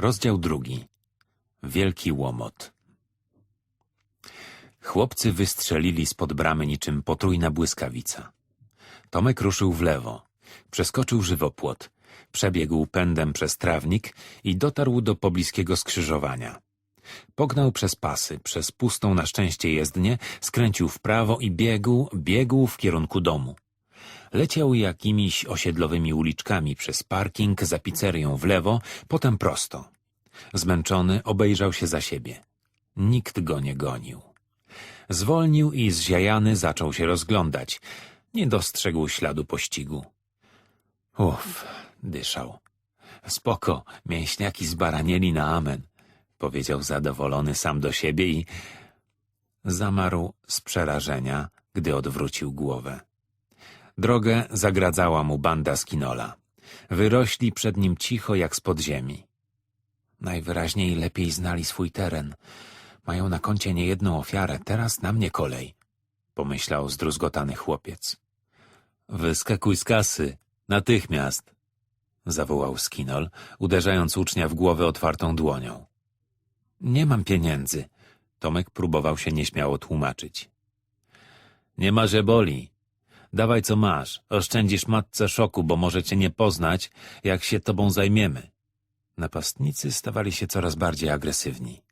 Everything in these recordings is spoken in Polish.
Rozdział drugi. Wielki łomot. Chłopcy wystrzelili spod bramy niczym potrójna błyskawica. Tomek ruszył w lewo, przeskoczył żywopłot, przebiegł pędem przez trawnik i dotarł do pobliskiego skrzyżowania. Pognał przez pasy, przez pustą na szczęście jezdnię, skręcił w prawo i biegł, biegł w kierunku domu. Leciał jakimiś osiedlowymi uliczkami przez parking za pizzerią w lewo, potem prosto. Zmęczony obejrzał się za siebie. Nikt go nie gonił. Zwolnił i zziajany zaczął się rozglądać. Nie dostrzegł śladu pościgu. Uff, dyszał. Spoko, mięśniaki zbaranieli na amen, powiedział zadowolony sam do siebie i zamarł z przerażenia, gdy odwrócił głowę. Drogę zagradzała mu banda skinola. Wyrośli przed nim cicho jak z podziemi. Najwyraźniej lepiej znali swój teren. Mają na koncie niejedną ofiarę, teraz na mnie kolej, pomyślał zdruzgotany chłopiec. Wyskakuj z kasy, natychmiast, zawołał Skinol, uderzając ucznia w głowę otwartą dłonią. Nie mam pieniędzy, Tomek próbował się nieśmiało tłumaczyć. Nie ma, że boli. Dawaj co masz, oszczędzisz matce szoku, bo może cię nie poznać, jak się tobą zajmiemy. Napastnicy stawali się coraz bardziej agresywni.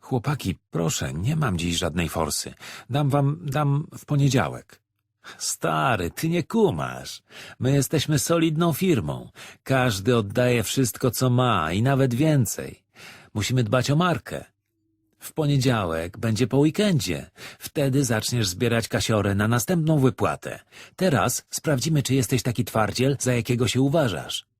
Chłopaki, proszę, nie mam dziś żadnej forsy. Dam wam, dam w poniedziałek. Stary, ty nie kumasz. My jesteśmy solidną firmą. Każdy oddaje wszystko, co ma i nawet więcej. Musimy dbać o markę. W poniedziałek będzie po weekendzie. Wtedy zaczniesz zbierać kasiorę na następną wypłatę. Teraz sprawdzimy, czy jesteś taki twardziel, za jakiego się uważasz.